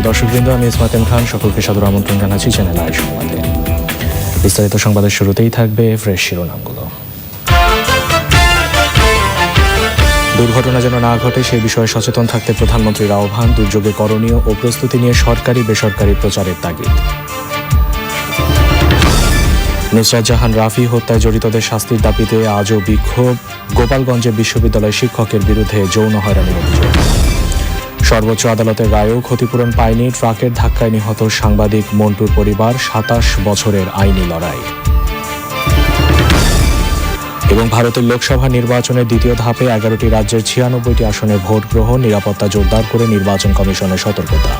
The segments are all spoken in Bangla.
সুপ্রিয় দর্শকবৃন্দ, আমি ইসমাতেম খান। সকলকে সাদর আমন্ত্রণ জানাচ্ছি চ্যানেল আই সংবাদে। বিস্তারিত সংবাদের শুরুতেই থাকবে ফ্রেশ শিরোনামগুলো। দুর্ঘটনা যেন না ঘটে সেই বিষয়ে সচেতন থাকতে প্রধানমন্ত্রীর আহ্বান, দুর্যোগে করণীয় ও প্রস্তুতি নিয়ে সরকারি, বেসরকারি প্রচারের তাগিদ। নুসরাত জাহান রাফি হত্যায় জড়িতদের শাস্তির দাবিতে আজও বিক্ষোভ। গোপালগঞ্জে বিশ্ববিদ্যালয় শিক্ষকের বিরুদ্ধে যৌন হয়রানির অভিযোগ। সর্বোচ্চ আদালতের রায়েও ক্ষতিপূরণ পায়নি, ট্রাকের ধাক্কায় নিহত সাংবাদিক মন্টুর পরিবার, সাতাশ বছরের আইনি লড়াই। এবং ভারতের লোকসভা নির্বাচনের দ্বিতীয় ধাপে এগারোটি রাজ্যের ছিয়ানব্বইটি আসনে ভোট গ্রহণ, নিরাপত্তা জোরদার করে নির্বাচন কমিশনের সতর্কতা।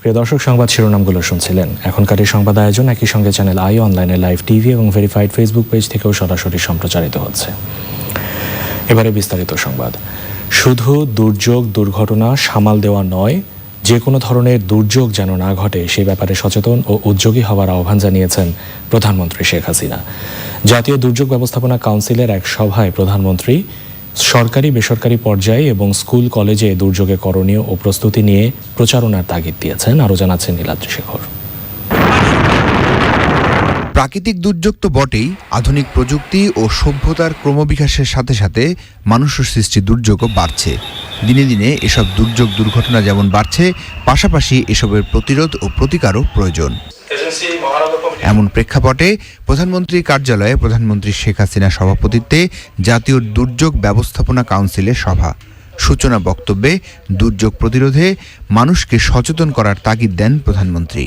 প্রিয় দর্শক, সংবাদ শিরোনামগুলো শুনছিলেন। এখনকার এই সংবাদ আয়োজন একই সঙ্গে চ্যানেল আই অনলাইনে লাইভ টিভি এবং ভেরিফাইড ফেসবুক পেজ থেকেও সরাসরি সম্প্রচারিত হচ্ছে। এবারে বিস্তারিত সংবাদ। শুধু দুর্যোগ, দুর্ঘটনা সামাল দেওয়া নয় যে কোনো ধরনের দুর্যোগ যেন না ঘটে, সে ব্যাপারে সচেতন ও উদ্যোগী হওয়ার আহ্বান জানিয়েছেন প্রধানমন্ত্রী শেখ হাসিনা। জাতীয় দুর্যোগ ব্যবস্থাপনা কাউন্সিলের এক সভায় প্রধানমন্ত্রী সরকারি, বেসরকারি পর্যায়ে এবং স্কুল, কলেজে দুর্যোগে করণীয় ও প্রস্তুতি নিয়ে প্রচারণার তাগিদ দিয়েছেন, আরও জানাচ্ছেন নীলাদ্রি শেখর প্রাকৃতিক দুর্যোগ তো বটেই, আধুনিক প্রযুক্তি ও সভ্যতার ক্রমবিকাশের সাথে সাথে মানুষ সৃষ্টি দুর্যোগও বাড়ছে। দিনে দিনে এসব দুর্যোগ দুর্ঘটনা যেমন বাড়ছে, পাশাপাশি এসবের প্রতিরোধ ও প্রতিকারও প্রয়োজন। এমন প্রেক্ষাপটে প্রধানমন্ত্রীর কার্যালয়ে প্রধানমন্ত্রী শেখ হাসিনার সভাপতিত্বে জাতীয় দুর্যোগ ব্যবস্থাপনা কাউন্সিলের সভা। সূচনা বক্তব্যে দুর্যোগ প্রতিরোধে মানুষকে সচেতন করার তাগিদ দেন প্রধানমন্ত্রী।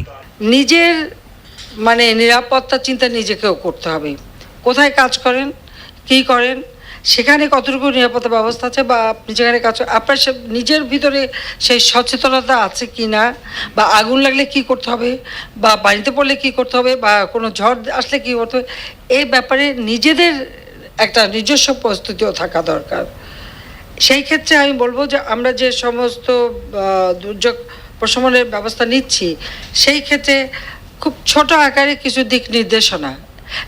নিজের মানে নিরাপত্তা চিন্তা নিজেকেও করতে হবে। কোথায় কাজ করেন? কী করেন? সেখানে কতটুকু নিরাপত্তা ব্যবস্থা আছে বা আপনি যেখানে কাজ আপনার সে নিজের ভিতরে সেই সচেতনতা আছে কি না? বা আগুন লাগলে কি করতে হবে? বা বাড়িতে পড়লে কি করতে হবে? বা কোনো ঝড় আসলে কি করতে হবে? এই ব্যাপারে নিজেদের একটা নিজস্ব প্রস্তুতিও থাকা দরকার। সেই ক্ষেত্রে আমি বলব যে আমরা যে সমস্ত দুর্যোগ প্রশমনের ব্যবস্থা নিচ্ছি, সেই ক্ষেত্রে খুব ছোট আকারে কিছু দিক নির্দেশনা।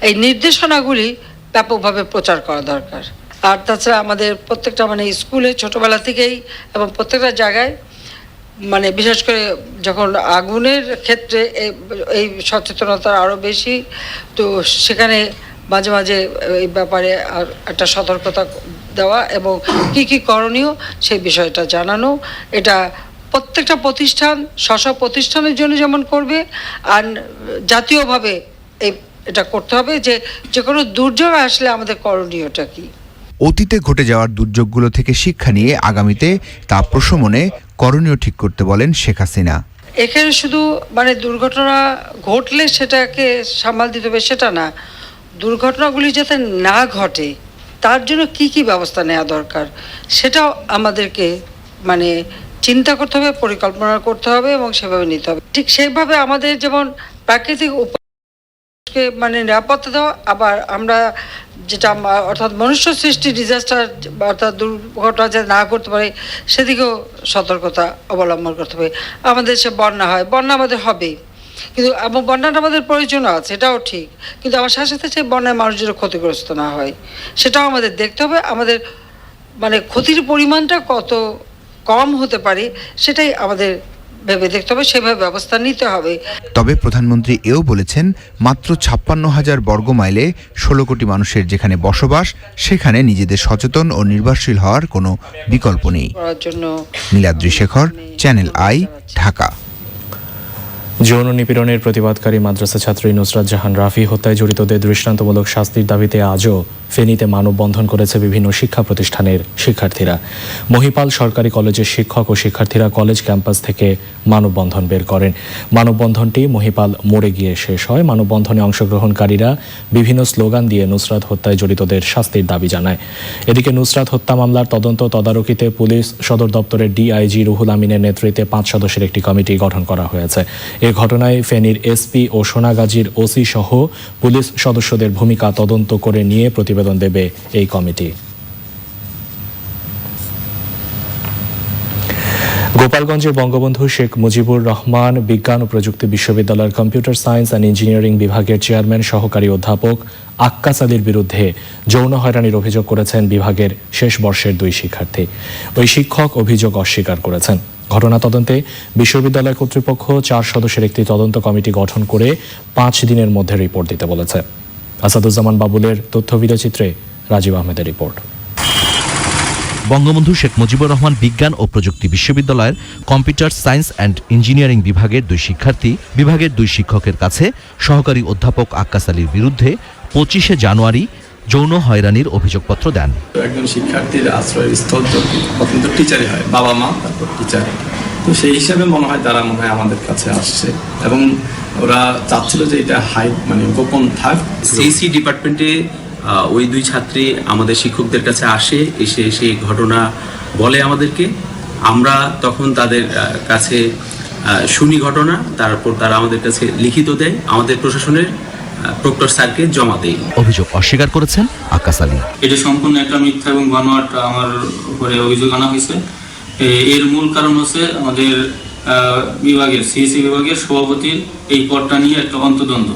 এই নির্দেশনাগুলি ব্যাপকভাবে প্রচার করা দরকার। আর তাছাড়া আমাদের প্রত্যেকটা মানে স্কুলে ছোটোবেলা থেকেই এবং প্রত্যেকটা জায়গায় মানে বিশেষ করে যখন আগুনের ক্ষেত্রে এই- সচেতনতা আরও বেশি, তো সেখানে মাঝে মাঝে এই ব্যাপারে আর একটা সতর্কতা দেওয়া এবং কি কি করণীয় সেই বিষয়টা জানানো, এটা প্রত্যেকটা প্রতিষ্ঠান স্ব প্রতিষ্ঠানের জন্য যেমন করবে আর জাতীয়ভাবে এই এটা করতে হবে যে যে কোনো দুর্যোগ আসলে আমাদের করণীয়টা কী। অতীতে ঘটে যাওয়ার দুর্যোগগুলো থেকে শিক্ষা নিয়ে আগামীতে তা প্রশমনে করণীয় ঠিক করতে বলেন শেখ হাসিনা। এখানে শুধু মানে দুর্ঘটনা ঘটলে সেটাকে সামাল দিতে হবে সেটা না দুর্ঘটনাগুলি যাতে না ঘটে তার জন্য কি কি ব্যবস্থা নেওয়া দরকার সেটাও আমাদেরকে মানে চিন্তা করতে হবে, পরিকল্পনা করতে হবে এবং সেভাবে নিতে হবে। ঠিক সেইভাবে আমাদের যেমন প্রাকৃতিক উপ কে মানে নিরাপত্তা দেওয়া, আবার আমরা যেটা অর্থাৎ মনুষ্য সৃষ্টি ডিজাস্টার অর্থাৎ দুর্ঘটনা যাতে না করতে পারে, সেদিকেও সতর্কতা অবলম্বন করতে হবে। আমাদের সে বন্যা হয়, বন্যা আমাদের হবে কিন্তু এবং বন্যাটা আমাদের প্রয়োজন আছে এটাও ঠিক। কিন্তু আমার সাথে সাথে সেই বন্যায় মানুষ যেন ক্ষতিগ্রস্ত না হয়। সেটাও আমাদের দেখতে হবে। আমাদের মানে ক্ষতির পরিমাণটা কত কম হতে পারে সেটাই আমাদের ভেবে দেখতে হবে সেভাবে ব্যবস্থা নিতে হবে। তবে প্রধানমন্ত্রী এও বলেছেন মাত্র ছাপ্পান্ন হাজার বর্গ মাইলে ষোলো কোটি মানুষের যেখানে বসবাস সেখানে নিজেদের সচেতন ও নির্ভরশীল হওয়ার কোনো বিকল্প নেই। Niladri Shekhar channel I Dhaka. যৌন নিপীড়নের প্রতিবাদকারী মাদ্রাসা ছাত্রী নুসরাত জাহান রাফি হত্যায় জড়িতদের দৃষ্টান্তমূলক শাস্তির দাবিতে আজও ফেনীতে মানববন্ধন করেছে বিভিন্ন শিক্ষা প্রতিষ্ঠানের শিক্ষার্থীরা। মহিপাল সরকারি কলেজের শিক্ষক ও শিক্ষার্থীরা কলেজ ক্যাম্পাস থেকে মানববন্ধন বের করেন। মানববন্ধনটি মহিপাল মোড়ে গিয়ে শেষ হয়। মানববন্ধনে অংশগ্রহণকারীরা বিভিন্ন স্লোগান দিয়ে নুসরাত হত্যায় জড়িতদের শাস্তির দাবি জানায়। এদিকে নুসরাত হত্যা মামলার তদন্ত তদারকিতে পুলিশ, সদর দপ্তরের ডিআইজি রুহুল আমিনের নেতৃত্বে পাঁচ সদস্যের একটি কমিটি গঠন করা হয়েছে। এ ঘটনায় ফেনীর এসপি ও সোনাগাজীর ওসি সহ পুলিশ সদস্যদের ভূমিকা তদন্ত করে নিয়ে প্রতিবেদন দেবে এই কমিটি। গোপালগঞ্জের বঙ্গবন্ধু শেখ মুজিবুর রহমান বিজ্ঞান ও প্রযুক্তি বিশ্ববিদ্যালয়ের কম্পিউটার সায়েন্স অ্যান্ড ইঞ্জিনিয়ারিং বিভাগের চেয়ারম্যান, সহকারী অধ্যাপক আক্কাস আলীর বিরুদ্ধে যৌন হয়রানির অভিযোগ করেছেন বিভাগের শেষ বর্ষের দুই শিক্ষার্থী। ওই শিক্ষক অভিযোগ অস্বীকার করেছেন। ঘটনা তদন্তে বিশ্ববিদ্যালয় কর্তৃপক্ষ চার সদস্যের একটি তদন্ত কমিটি গঠন করে পাঁচ দিনের মধ্যে রিপোর্ট দিতে বলেছে। আসাদুজ্জামান বাবুলের তথ্য ভিডিওচিত্রে রাজীব আহমেদের রিপোর্ট। বঙ্গবন্ধু শেখ মুজিবুর রহমান বিজ্ঞান ও প্রযুক্তি বিশ্ববিদ্যালয়ের কম্পিউটার সায়েন্স অ্যান্ড ইঞ্জিনিয়ারিং বিভাগের দুই শিক্ষার্থী বিভাগের দুই শিক্ষকের কাছে সহকারী অধ্যাপক আক্কাস আলীর বিরুদ্ধে পঁচিশে জানুয়ারি যৌন হয়রানির অভিযোগপত্র দেন। একজন শিক্ষার্থীর আশ্রয়ের স্থল প্রথম তো টিচারই হয় বাবা মা তারপর টিচার তো সেই হিসাবে মনে হয় তারা মনে হয় আমাদের কাছে আসছে। এবং ওরা চাচ্ছিল যে এটা হাই মানে গোপন থাক। সিসি ডিপার্টমেন্টে ওই দুই ছাত্রী আমাদের শিক্ষকদের কাছে আসে এসে সেই ঘটনা বলে আমাদেরকে। আমরা তখন তাদের কাছে শুনি ঘটনা তারপর তারা আমাদের কাছে লিখিত দেয়। আমাদের প্রশাসনের প্রক্টর স্যারকে জমা দেয় অভিযোগ অস্বীকার করেছেন আক্কাস আলী। এটি সম্পূর্ণ একটা মিথ্যা এবং বানোয়াট আমার উপরে অভিযোগ আনা হয়েছে। এর মূল কারণ হচ্ছে আমাদের বিভাগের সিএসসি বিভাগের সভাপতির এই পদটা নিয়ে একটা অন্তদ্বন্দ্ব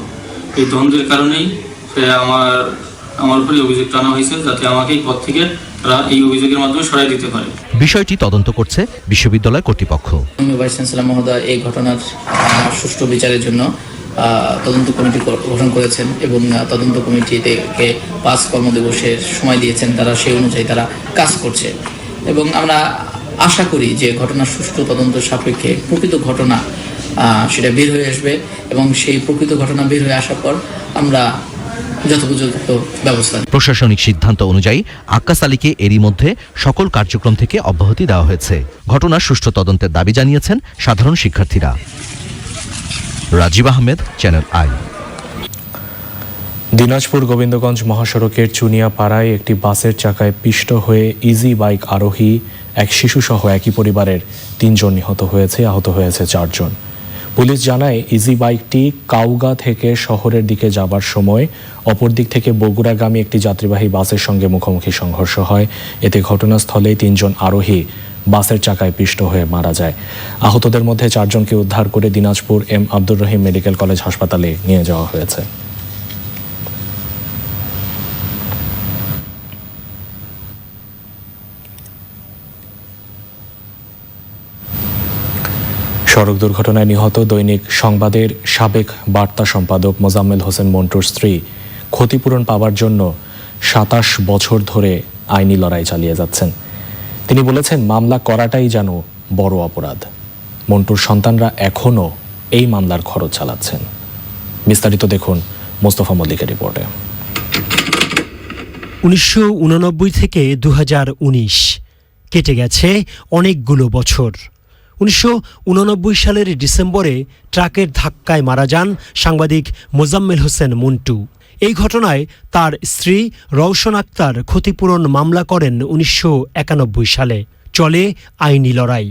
এই দ্বন্দ্বের কারণেই সে আমার আমার উপরে অভিযোগ আনা হয়েছে যাতে আমাকে এই পদ থেকে তারা এই অভিযোগের মাধ্যমে সরাই দিতে পারে। বিষয়টি তদন্ত করছে বিশ্ববিদ্যালয় কর্তৃপক্ষ। ভাইস চ্যান্সেলর মহোদয় এই ঘটনার সুষ্ঠু বিচারের জন্য তদন্ত কমিটি গঠন করেছেন এবং তদন্ত কমিটিতে কে পাঁচ কর্মদিবসের সময় দিয়েছেন তারা সেই অনুযায়ী তারা কাজ করছে। এবং আমরা আশা করি যে ঘটনার সুষ্ঠু তদন্ত সাপেক্ষে প্রকৃত ঘটনা সেটা বের হয়ে আসবে এবং সেই প্রকৃত ঘটনা বের হয়ে আসার পর আমরা যথোপযুক্ত ব্যবস্থা প্রশাসনিক সিদ্ধান্ত অনুযায়ী আক্কাস আলীকে এরই মধ্যে সকল কার্যক্রম থেকে অব্যাহতি দেওয়া হয়েছে। ঘটনার সুষ্ঠু তদন্তের দাবি জানিয়েছেন সাধারণ শিক্ষার্থীরা। রাজীব আহমেদ চ্যানেল আই দিনাজপুর গোবিন্দগঞ্জ মহাসড়কের চুনিয়াপাড়ায় একটি বাসের চাকায় পিষ্ট হয়ে ইজি বাইক আরোহী এক শিশুসহ একই পরিবারের তিনজন নিহত হয়েছে, আহত হয়েছে চারজন। পুলিশ জানায়, ইজি বাইকটি কাউগা থেকে শহরের দিকে যাবার সময় অপর দিক থেকে বগুড়াগামী একটি যাত্রীবাহী বাসের সঙ্গে মুখোমুখি সংঘর্ষ হয়। এতে ঘটনাস্থলে তিনজন আরোহী বাসের চাকায় পিষ্ট হয়ে মারা যায়। আহতদের মধ্যে চারজনকে উদ্ধার করে Dinajpur M Abdur Rahim medical college হাসপাতালে নিয়ে যাওয়া হয়েছে। সড়ক দুর্ঘটনায় নিহত দৈনিক সংবাদের সাবেক বার্তা সম্পাদক মোজাম্মেল হোসেন মন্টুর স্ত্রী। ক্ষতিপূরণ পাওয়ার জন্য সাতাশ বছর ধরে আইনি লড়াই চালিয়ে যাচ্ছেন। তিনি বলেছেন, মামলা করাটাই যেন বড় অপরাধ। মন্টুর সন্তানরা এখনও এই মামলার খরচ চালাচ্ছেন। বিস্তারিত দেখুন মোস্তফা মল্লিকের রিপোর্টে। উনিশশো উননব্বই থেকে দু হাজার উনিশ। কেটে গেছে অনেকগুলো বছর। উনিশশো উননব্বই সালের ডিসেম্বরে ট্রাকের ধাক্কায় মারা যান সাংবাদিক মোজাম্মেল হোসেন মন্টু। এই ঘটনায় তার স্ত্রী রওশন আক্তার ক্ষতিপূরণ মামলা করেন উনিশশো একানব্বই সালে। চলে আইনি লড়াই।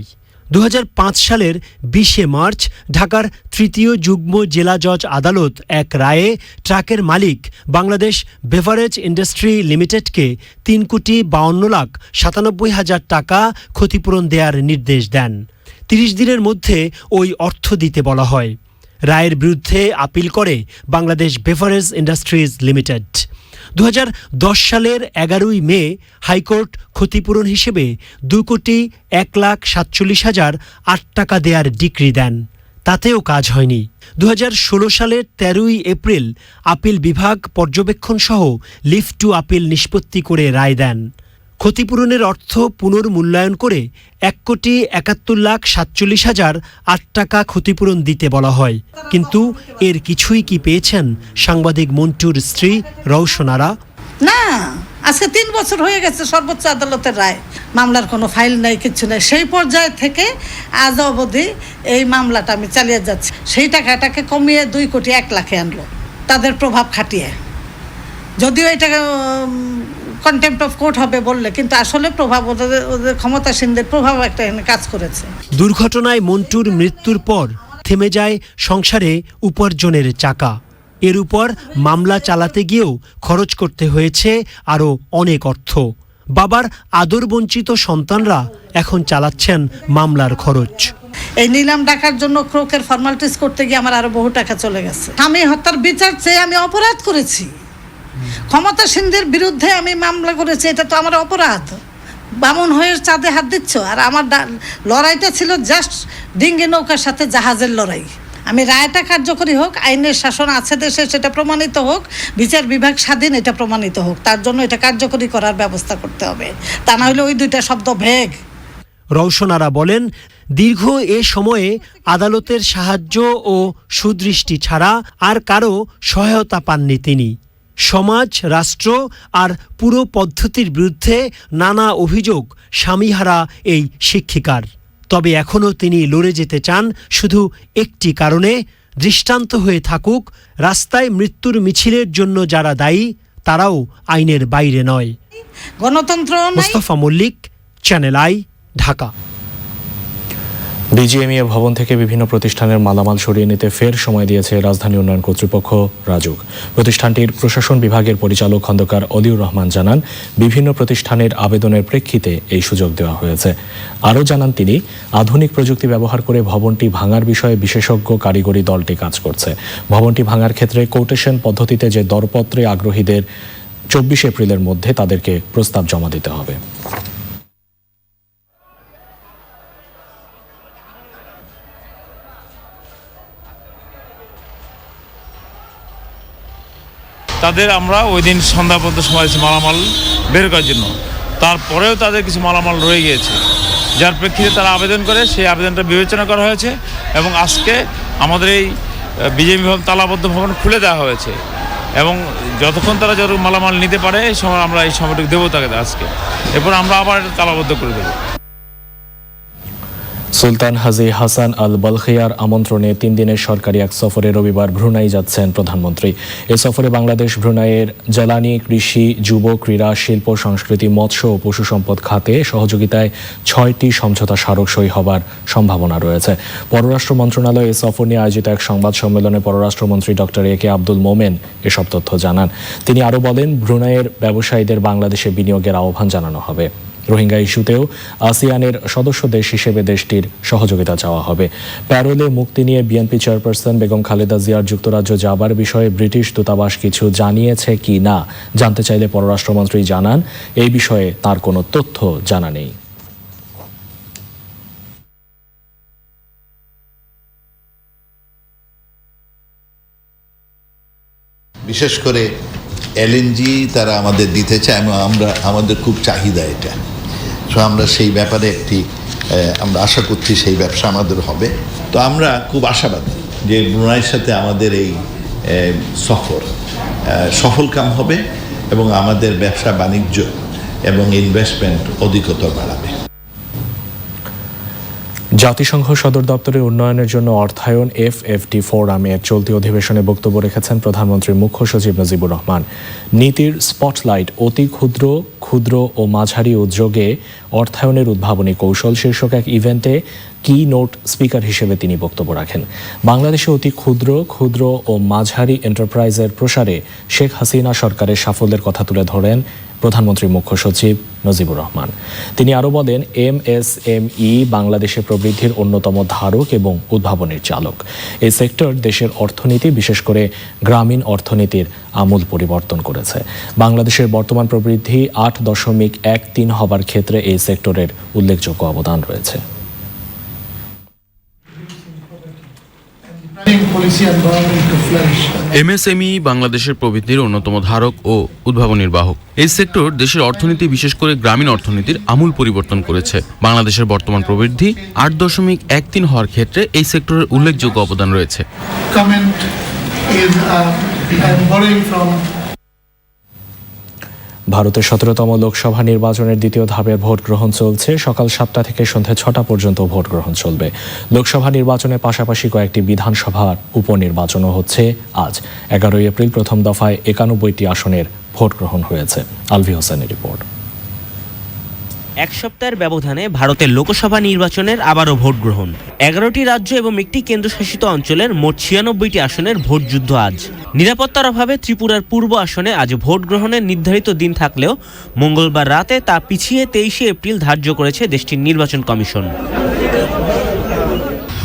দু হাজার পাঁচ সালের বিশে মার্চ ঢাকার তৃতীয় যুগ্ম জেলা জজ আদালত এক রায়ে ট্রাকের মালিক বাংলাদেশ বেভারেজ ইন্ডাস্ট্রি লিমিটেডকে তিন কোটি বাউন্ন লাখ সাতানব্বই হাজার টাকা ক্ষতিপূরণ দেওয়ার নির্দেশ দেন। তিরিশ দিনের মধ্যে ওই অর্থ দিতে বলা হয়। রায়ের বিরুদ্ধে আপিল করে বাংলাদেশ বেভারেজ ইন্ডাস্ট্রিজ লিমিটেড। দু হাজার দশ সালের এগারোই মে হাইকোর্ট ক্ষতিপূরণ হিসেবে দু কোটি এক লাখ সাতচল্লিশ হাজার আট টাকা দেওয়ার ডিক্রি দেন। তাতেও কাজ হয়নি। দু ষোলো সালের তেরোই এপ্রিল আপিল বিভাগ পর্যবেক্ষণ সহ লিফট টু আপিল নিষ্পত্তি করে রায় দেন। ক্ষতিপূরণের অর্থ পুনর্মূল্যায়ন করে এক কোটি একাত্তর লাখ সাতচল্লিশ হাজার আট টাকা ক্ষতিপূরণ দিতে বলা হয়। কিন্তু এর কিছুই কি পেয়েছেন? সাংবাদিক মন্টুর স্ত্রী রৌশনারা না, আজকে তিন বছর হয়ে গেছে সর্বোচ্চ আদালতের রায়। মামলার কোনো ফাইল নাই, কিছু নাই। সেই পর্যায় থেকে আজ অবধি এই মামলাটা আমি চালিয়ে যাচ্ছি। সেই টাকাটাকে কমিয়ে দুই কোটি এক লাখে আনলো। তাদের প্রভাব খাটিয়ে। যদিও এটা কন্টেম্প অফ কোর্ট হবে বললে কিন্তু আসলে প্রভাব ওদের ওদের ক্ষমতাসীনদের প্রভাব একটা এখানে কাজ করেছে। দুর্ঘটনায় মন্টুর মৃত্যুর পর থেমে যায় সংসারে উপার্জনের চাকা। এর উপর মামলা চালাতে গিয়েও খরচ করতে হয়েছে আরও অনেক অর্থ। বাবার আদরবঞ্চিত সন্তানরা এখন চালাচ্ছেন মামলার খরচ। এই নিলাম ডাকার জন্য ক্রোকের ফর্মালিটিস করতে গিয়ে আমার আরও বহু টাকা চলে গেছে। আমি হত্যার বিচার চেয়ে আমি অপরাধ করেছি। ক্ষমতাসীনদের বিরুদ্ধে আমি মামলা করেছি, এটা তো আমার অপরাধ। বামন হয়ে চাঁদে হাত দিচ্ছ, আর আমার লড়াইটা ছিল জাস্ট ডিঙ্গি নৌকার সাথে জাহাজের লড়াই। আমি রায়টা কার্যকরী হোক, আইনের শাসন আছে দেশে, সেটা প্রমাণিত হোক, বিচার বিভাগ স্বাধীন, এটা প্রমাণিত হোক। তার জন্য এটা কার্যকরী করার ব্যবস্থা করতে হবে। তা না হলে ওই দুইটা শব্দ ভেগ। রওশনারা বলেন, দীর্ঘ এ সময়ে আদালতের সাহায্য ও সুদৃষ্টি ছাড়া আর কারও সহায়তা পাননি তিনি। সমাজ রাষ্ট্র আর পুরো পদ্ধতির বিরুদ্ধে নানা অভিযোগ স্বামীহারা এই শিক্ষিকার। তবে এখনও তিনি লড়ে যেতে চান শুধু একটি কারণে দৃষ্টান্ত হয়ে থাকুক রাস্তায় মৃত্যুর মিছিলের জন্য যারা দায়ী তারাও আইনের বাইরে নয়। গণতন্ত্র Mostafa Mallik channel I Dhaka BGMEA ভবন থেকে বিভিন্ন প্রতিষ্ঠানের মালামাল সরিয়ে নিতে ফের সময় দিয়েছে রাজধানী উন্নয়ন কর্তৃপক্ষ রাজুক। প্রতিষ্ঠানটির প্রশাসন বিভাগের পরিচালক খন্দকার অলিউর রহমান জানান, বিভিন্ন প্রতিষ্ঠানের আবেদনের প্রেক্ষিতে এই সুযোগ দেওয়া হয়েছে। আরও জানান তিনি, আধুনিক প্রযুক্তি ব্যবহার করে ভবনটি ভাঙার বিষয়ে বিশেষজ্ঞ কারিগরি দলটি কাজ করছে। ভবনটি ভাঙার ক্ষেত্রে কোটেশন পদ্ধতিতে যে দরপত্রে আগ্রহীদের চব্বিশ এপ্রিলের মধ্যে তাদেরকে প্রস্তাব জমা দিতে হবে। তাদের আমরা ওই দিন সন্ধ্যা পর্যন্ত সময় মালামাল বের করার জন্য। তারপরেও তাদের কিছু মালামাল রয়ে গিয়েছে। যার প্রেক্ষিতে তারা আবেদন করে, সেই আবেদনটা বিবেচনা করা হয়েছে এবং আজকে আমাদের এই বিজেপি ভবন, তালাবদ্ধ ভবন খুলে দেওয়া হয়েছে এবং যতক্ষণ তারা যত মালামাল নিতে পারে, এই সময় আমরা এই সময়টুকু দেবো তাকে আজকে। এরপর আমরা আবার তালাবদ্ধ করে দেবো। সুলতান হাজি হাসান আল বলখিয়ার আমন্ত্রণে তিন দিনের সরকারি এক সফরে রবিবার ব্রুনাই যাচ্ছেন প্রধানমন্ত্রী। এ সফরে বাংলাদেশ, ব্রুনাইয়ের জ্বালানি কৃষি, যুব, ক্রীড়া, শিল্প, সংস্কৃতি, মৎস্য ও পশু সম্পদ খাতে সহযোগিতায় ছয়টি সমঝোতা স্মারক সই হবার সম্ভাবনা রয়েছে। পররাষ্ট্র মন্ত্রণালয় এ সফর নিয়ে আয়োজিত এক সংবাদ সম্মেলনে পররাষ্ট্রমন্ত্রী ডক্টর এ কে আব্দুল মোমেন এসব তথ্য জানান। তিনি আরও বলেন, ব্রুনাইয়ের ব্যবসায়ীদের বাংলাদেশে বিনিয়োগের আহ্বান জানানো হবে। রোহিঙ্গা ইস্যুতেও আসিয়ানের সদস্য দেশ হিসেবে দেশটির সহযোগিতা চাওয়া হবে। প্যারোলে মুক্তি নিয়ে বিএনপি চেয়ারপারসন বেগম খালেদা জিয়ার যুক্তরাজ্য যাবার বিষয়ে ব্রিটিশ দূতাবাস কিছু জানিয়েছে কি না, জানতে চাইলে পররাষ্ট্রমন্ত্রী জানান। এই বিষয়ে তার কোনো তথ্য জানা নেই। বিশেষ করে এলএনজি তারা আমাদের দিতে চায়, আমরা আমাদের খুব চাহিদা এটা। সো আমরা সেই ব্যাপারে একটি আমরা আশা করছি সেই ব্যবসা আমাদের হবে। তো আমরা খুব আশাবাদী যে ব্রুনাইয়ের সাথে আমাদের এই সফর সফলকাম হবে এবং আমাদের ব্যবসা বাণিজ্য এবং ইনভেস্টমেন্ট অধিকতর বাড়াবে। জাতিসংঘ সদর দপ্তরের উন্নয়নের জন্য অর্থায়ন এফ এফ এফটি ফোরামের চলতি অধিবেশনে বক্তব্য রেখেছেন প্রধানমন্ত্রী মুখ্য সচিব নজিবুর রহমান। নীতির স্পটলাইট অতি ক্ষুদ্র ক্ষুদ্র ও মাঝারি উদ্যোগে অর্থায়নের উদ্ভাবনী কৌশল শীর্ষক এক ইভেন্টে কি নোট স্পিকার হিসেবে তিনি বক্তব্য রাখেন। বাংলাদেশে অতি ক্ষুদ্র ক্ষুদ্র ও মাঝারি এন্টারপ্রাইজের প্রসারে শেখ হাসিনা সরকারের সাফল্যের কথা তুলে ধরেন প্রধানমন্ত্রী মুখ্য সচিব নজিবুর রহমান। তিনি আরও বলেন, এম এস এম ই বাংলাদেশে প্রবৃদ্ধির অন্যতম ধারক এবং উদ্ভাবনের চালক। এই সেক্টর দেশের অর্থনীতি, বিশেষ করে গ্রামীণ অর্থনীতির আমূল পরিবর্তন করেছে। বাংলাদেশের বর্তমান প্রবৃদ্ধি আট দশমিক এক তিন হবার ক্ষেত্রে এই সেক্টরের উল্লেখযোগ্য অবদান রয়েছে। এমএসএমই বাংলাদেশের প্রবৃদ্ধির অন্যতম ধারক ও উদ্ভাবনীর বাহক এই সেক্টর দেশের অর্থনীতি বিশেষ করে গ্রামীণ অর্থনীতির আমূল পরিবর্তন করেছে। বাংলাদেশের বর্তমান প্রবৃদ্ধি আট দশমিক এক তিন হওয়ার ক্ষেত্রে এই সেক্টরের উল্লেখযোগ্য অবদান রয়েছে। ভারতের সতেরোতম লোকসভা নির্বাচনের দ্বিতীয় ধাপের ভোট গ্রহণ চলছে। সকাল সাতটা থেকে সন্ধ্যা ছটা পর্যন্ত ভোট গ্রহণ চলবে। লোকসভা নির্বাচনের পাশাপাশি কয়েকটি বিধানসভার উপনির্বাচনও হচ্ছে আজ। এগারোই এপ্রিল প্রথম দফায় একানব্বইটি আসনের ভোট গ্রহণ হয়েছে। আলভি হোসেনের রিপোর্ট। এক সপ্তাহের ব্যবধানে ভারতের লোকসভা নির্বাচনের আবারও ভোট গ্রহণ। এগারোটি রাজ্য এবং একটি কেন্দ্রশাসিত অঞ্চলের মোট ছিয়ানব্বইটি আসনের ভোট যুদ্ধ আজ। নিরাপত্তার অভাবে ত্রিপুরার পূর্ব আসনে আজ ভোট গ্রহণের নির্ধারিত দিন থাকলেও মঙ্গলবার রাতে তা পিছিয়ে তেইশে এপ্রিল ধার্য করেছে দেশটির নির্বাচন কমিশন।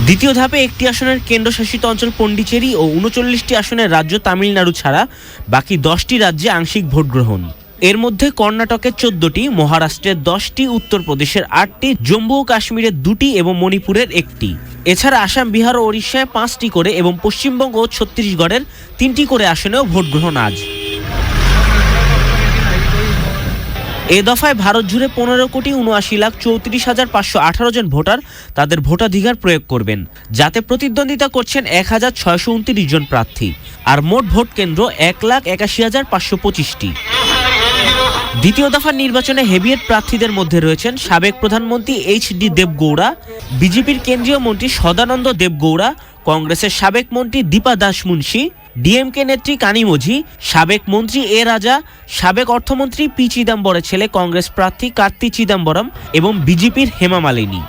দ্বিতীয় ধাপে একটি আসনের কেন্দ্রশাসিত অঞ্চল পন্ডিচেরি ও উনচল্লিশটি আসনের রাজ্য তামিলনাড়ু ছাড়া বাকি দশটি রাজ্যে আংশিক ভোট গ্রহণ। এর মধ্যে কর্ণাটকের চোদ্দটি, মহারাষ্ট্রের দশটি, উত্তরপ্রদেশের আটটি, জম্মু ও কাশ্মীরের দুটি এবং মণিপুরের একটি। এছাড়া আসাম, বিহার ও ওড়িশায় পাঁচটি করে এবং পশ্চিমবঙ্গ ও ছত্তিশগড়ের তিনটি করে আসনেও ভোট গ্রহণ আজ। এ দফায় ভারত জুড়ে পনেরো কোটি উনআশি লাখ চৌত্রিশ হাজার পাঁচশো আঠারো জন ভোটার তাদের ভোটাধিকার প্রয়োগ করবেন, যাতে প্রতিদ্বন্দ্বিতা করছেন এক হাজার ছয়শো উনত্রিশ জন প্রার্থী। আর মোট ভোট কেন্দ্র এক লাখ একাশি হাজার পাঁচশো পঁচিশটি। দ্বিতীয় দফার নির্বাচনে হেভিয়েট প্রার্থীদের মধ্যে রয়েছেন সাবেক প্রধানমন্ত্রী এইচ ডি দেবগৌড়া, বিজেপির কেন্দ্রীয় মন্ত্রী সদানন্দ দেবগৌড়া, কংগ্রেসের সাবেক মন্ত্রী দীপা দাস মুন্সি ডিএমকে নেত্রী কানিমোঝি সাবেক মন্ত্রী এ রাজা, সাবেক অর্থমন্ত্রী পি চিদম্বরের ছেলে কংগ্রেস প্রার্থী কার্তি চিদম্বরম এবং বিজেপির হেমা মালিনী।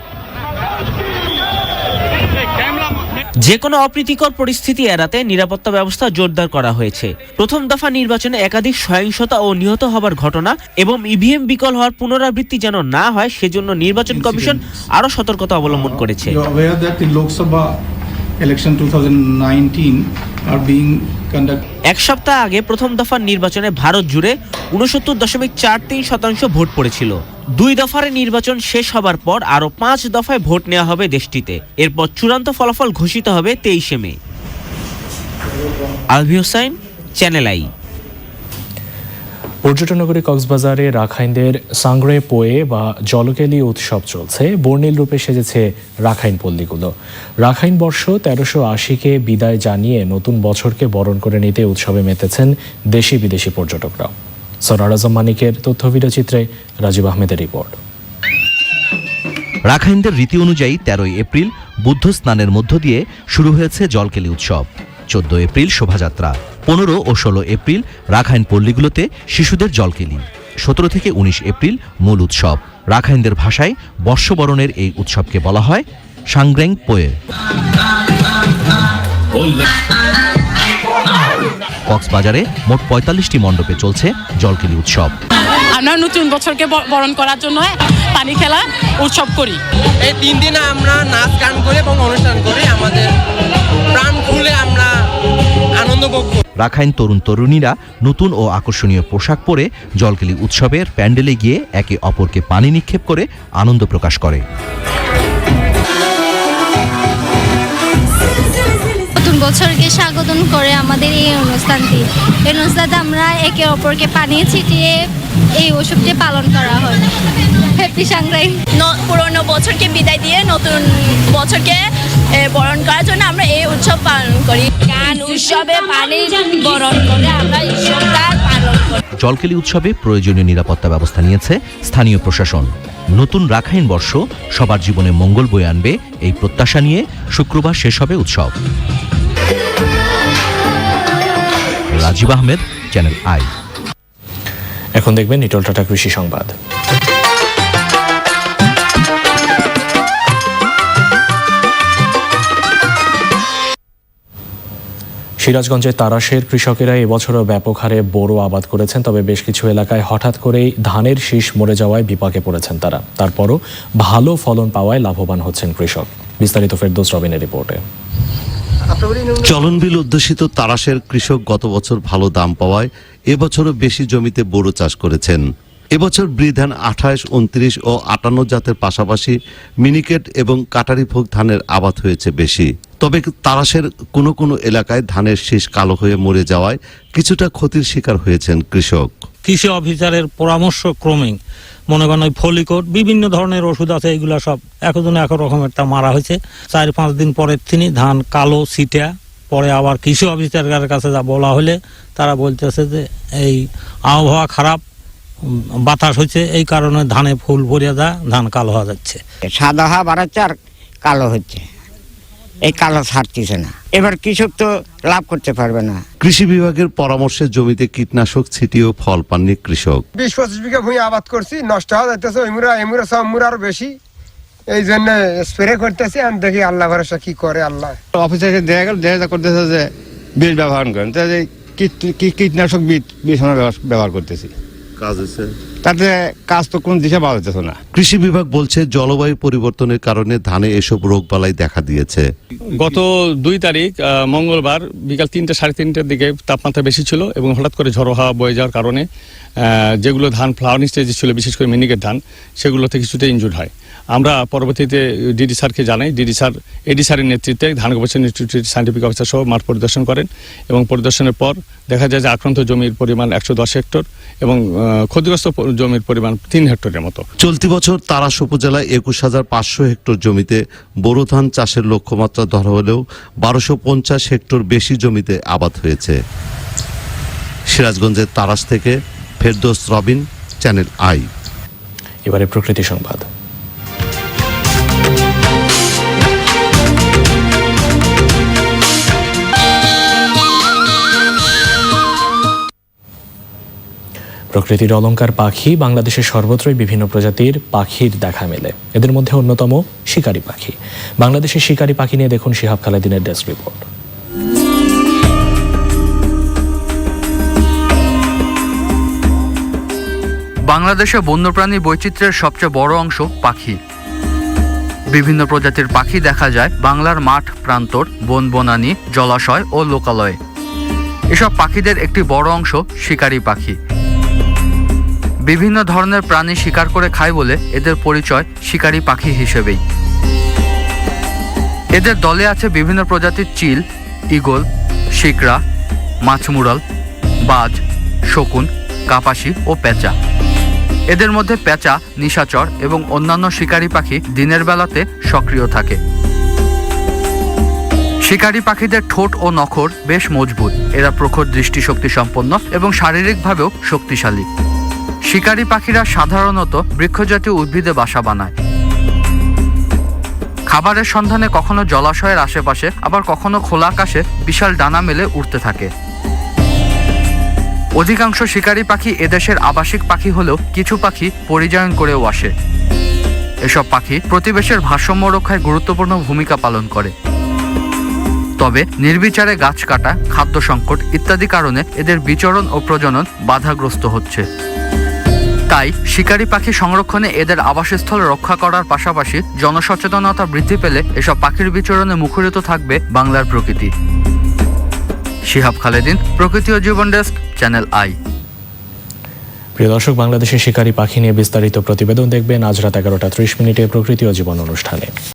যে কোনো অপ্রীতিকর পরিস্থিতি এড়াতে নিরাপত্তা ব্যবস্থা জোরদার করা হয়েছে। প্রথম দফা নির্বাচনে একাধিক সহিংসতা ও নিহত হবার ঘটনা এবং ইভিএম বিকল হওয়ার পুনরাবৃত্তি যেন না হয় সেজন্য নির্বাচন কমিশন আরও সতর্কতা অবলম্বন করেছে। লোকসভা election 2019 are being এক সপ্তাহ আগে প্রথম দফার নির্বাচনে ভারত জুড়ে উনসত্তর দশমিক চার তিন শতাংশ ভোট পড়েছিল। দুই দফার নির্বাচন শেষ হবার পর আরও পাঁচ দফায় ভোট নেওয়া হবে দেশটিতে। এরপর চূড়ান্ত ফলাফল ঘোষিত হবে তেইশে May. Alvi Hossain channel I. পর্যটন নগরী কক্সবাজারে রাখাইনদের সাংগ্রে পোয়ে বা জলকেলি উৎসব চলছে। বর্ণিল রূপে সেজেছে রাখাইন পল্লীগুলো। রাখাইন বর্ষ তেরোশো আশিকে বিদায় জানিয়ে নতুন বছরকে বরণ করে নিতে উৎসবে মেতেছেন দেশি বিদেশি পর্যটকরা সরার আজম মানিকের তথ্য চিত্রে রাজীব আহমেদের রিপোর্ট। রাখাইনদের রীতি অনুযায়ী তেরোই এপ্রিল বুদ্ধ স্নানের মধ্য দিয়ে শুরু হয়েছে জলকেলি উৎসব। চোদ্দ এপ্রিল শোভাযাত্রা। পনেরো ও ষোলো এপ্রিল রাখাইন পল্লীগুলোতে শিশুদের জলকেলি সতেরো থেকে উনিশ এপ্রিল মূল উৎসব। রাখাইনদের ভাষায় বর্ষবরণের এই উৎসবকে বলা হয় সাংগ্রেং পোয়ে। কক্সবাজারে মোট পঁয়তাল্লিশটি মণ্ডপে চলছে জলকেলি উৎসব। আমরা নতুন বছরকে বরণ করার জন্য পানি খেলা উৎসব করি। এই তিন দিনে আমরা নাচ গান করি এবং অনুষ্ঠান করি আমাদের প্রাণ খুলে আমরা রাখাইন তরুণ তরুণীরা নতুন ও আকর্ষণীয় পোশাক পরে জলকেলি উৎসবের প্যান্ডেলে গিয়ে একে অপরকে পানি নিক্ষেপ করে আনন্দ প্রকাশ করে। নতুন বছরকে স্বাগতম করে আমাদের এই অনুষ্ঠানটি। এই অনুষ্ঠানে আমরা একে অপরকে পানি ছিটিয়ে এই উৎসবটি পালন করা হয়। হ্যাপি সাংরাই পুরনো বছরকে বিদায় দিয়ে নতুন বছরকে বরণ করার জন্য আমরা এই উৎসব পালন করি। গান উৎসবে পানি বরণ করে আমরা পালন করি। জলকেলি উৎসবে প্রয়োজনীয় নিরাপত্তা ব্যবস্থা নিয়েছে স্থানীয় প্রশাসন। নতুন রাখাইন বর্ষ সবার জীবনে মঙ্গল বয়ে আনবে এই প্রত্যাশা নিয়ে শুক্রবার শেষ হবে উৎসব। Rajib Ahmed channel I. এখন দেখবেন নিটল টাটা কৃষি সংবাদ। সিরাজগঞ্জের তারাশের কৃষকেরা এবছরও ব্যাপক হারে বোরো আবাদ করেছেন, তবে বেশ কিছু এলাকায় হঠাৎ করেই ধানের শীষ মরে যাওয়ায় বিপাকে পড়েছেন তারা। তারপরও ভালো ফলন পাওয়ায় লাভবান হচ্ছেন কৃষক। বিস্তারিত ফেরদোস রবিনের রিপোর্টে। চলনবিল অধ্যুষিত তারাশের কৃষক গত বছর ভালো দাম পাওয়ায় এবছরও বেশি জমিতে বোরো চাষ করেছেন। এবছর ব্রিধান আঠাশ, উনত্রিশ ও আটান্ন জাতের পাশাপাশি মিনিকেট এবং কাটারি ভোগ ধানের আবাদ হয়েছে বেশি। তবে তারাশের কোনো কোনো এলাকায় ধানের শীষ কালো হয়ে মরে যাওয়ায় কিছুটা ক্ষতির শিকার হয়েছেন কৃষক। কৃষি অফিসারের পরামর্শ ক্রমে মনে করেন ওই ফলিকট, বিভিন্ন ধরনের ওষুধ আছে, এগুলো সব একজন এক রকমের তা মারা হয়েছে। চার পাঁচ দিন পরে তিনি ধান কালো সিটা পরে আবার কৃষি অফিসারের কাছে যা বলা হলে তারা বলতেছে যে এই আবহাওয়া খারাপ বাতাস হচ্ছে এই কারণে ধানে ফুল ভরিয়া যা ধান কালো হওয়া যাচ্ছে। সাদা হওয়া বাড়াচ্ছে আর কালো হচ্ছে। এই কালো ছাড়তেছে না। এবার কৃষক তো লাভ করতে পারবে না। কৃষি বিভাগের পরামর্শে জমিতে কীটনাশক ছিটিয়েও ফল পাননি কৃষক। বিশ পঁচিশ বিঘা ভূমি আবাদ করছি নষ্ট হওয়া যাইতেছে এমুরা এমুরা সব এমুরা আরও বেশি। এই জন্য স্প্রে করতেছি আমি দেখি আল্লাহ ভরসা কি করে আল্লাহ। অফিসে এসে দেখা গেল দেখা করতেছে যে বীজ ব্যবহার করেন। তাহলে কীট- কী- কীটনাশক বীজ বীজ ব্যবহার- ব্যবহার করতেছি। কাজ হয়েছে। তাতে কাজ তো কোন দিশা পাওয়া যাচ্ছে না। কৃষি বিভাগ বলছে জলবায়ু পরিবর্তনের কারণে ধানে এসব রোগ বালাই দেখা দিয়েছে। গত দুই তারিখ মঙ্গলবার বিকাল তিনটে সাড়ে তিনটের দিকে তাপমাত্রা বেশি ছিল এবং হঠাৎ করে ঝড়ো হাওয়া বয়ে যাওয়ার কারণে যেগুলো ধান ফ্লাওয়ারিং স্টেজে ছিল বিশেষ করে মিনিকেট ধান সেগুলোতে কিছুটা ইনজুর্ড হয়। আমরা পরবর্তীতে ডিডি স্যারকে জানাই। ডিডি স্যার এডি স্যারের নেতৃত্বে ধান গবেষণা ইনস্টিটিউটের সাইন্টিফিক অফিসার সহ মাঠ পরিদর্শন করেন এবং পরিদর্শনের পর দেখা যায় যে আক্রান্ত জমির পরিমাণ একশো দশ হেক্টর এবং ক্ষতিগ্রস্ত জমির পরিমাণ তিন হেক্টরের মতো। চলতি বছর তারাস উপজেলায় একুশ হাজার পাঁচশো হেক্টর জমিতে বোরো ধান চাষের লক্ষ্যমাত্রা ধরা হলেও বারোশো পঞ্চাশ হেক্টর বেশি জমিতে আবাদ হয়েছে। সিরাজগঞ্জের তারাস থেকে ফেরদোস রবিন চ্যানেল আই। এবারে প্রকৃতি সংবাদ। প্রকৃতির অলংকার পাখি বাংলাদেশের সর্বত্রই বিভিন্ন প্রজাতির পাখির দেখা মেলে। এদের মধ্যে অন্যতম শিকারী পাখি। বাংলাদেশের শিকারী পাখি নিয়ে দেখুন শিহাব খালেদিনের ডেস্ক রিপোর্ট। বাংলাদেশে বন্যপ্রাণী বৈচিত্র্যের সবচেয়ে বড় অংশ পাখি। বিভিন্ন প্রজাতির পাখি দেখা যায় বাংলার মাঠ, প্রান্তর বন বনানী জলাশয় ও লোকালয়ে। এসব পাখিদের একটি বড় অংশ শিকারী পাখি। বিভিন্ন ধরনের প্রাণী শিকার করে খায় বলে এদের পরিচয় শিকারী পাখি হিসেবেই। এদের দলে আছে বিভিন্ন প্রজাতির চিল, ঈগল শিকরা মাছমুরাল বাজ, শকুন, কাপাসি ও পেঁচা এদের মধ্যে পেঁচা নিশাচর এবং অন্যান্য শিকারী পাখি দিনের বেলাতে সক্রিয় থাকে। শিকারী পাখিদের ঠোঁট ও নখর বেশ মজবুত। এরা প্রখর দৃষ্টিশক্তি সম্পন্ন এবং শারীরিকভাবেও শক্তিশালী। শিকারী পাখিরা সাধারণত বৃক্ষজাতীয় উদ্ভিদে বাসা বানায়। খাবারের সন্ধানে কখনো জলাশয়ের আশেপাশে, আবার কখনো খোলা আকাশে বিশাল ডানা মেলে উড়তে থাকে। অধিকাংশ শিকারী পাখি এদেশের আবাসিক পাখি হলেও কিছু পাখি পরিযায়ন করেও আসে। এসব পাখি প্রতিবেশের ভারসাম্য রক্ষায় গুরুত্বপূর্ণ ভূমিকা পালন করে। তবে নির্বিচারে গাছ কাটা, খাদ্য সংকট ইত্যাদি কারণে এদের বিচরণ ও প্রজনন বাধাগ্রস্ত হচ্ছে। তাই শিকারী পাখি সংরক্ষণে এদের আবাসস্থল রক্ষা করার পাশাপাশি জনসচেতনতা বৃদ্ধি পেলে এসব পাখির বিচরণে মুখরিত থাকবে বাংলার প্রকৃতি। শিহাব খালেদিন, প্রকৃতি ও জীবন ডেস্ক, চ্যানেল আই। প্রিয় দর্শক, বাংলাদেশের শিকারী পাখি নিয়ে বিস্তারিত প্রতিবেদন দেখবেন আজ রাত এগারোটা ত্রিশ মিনিটে প্রকৃতি ও জীবন অনুষ্ঠানে।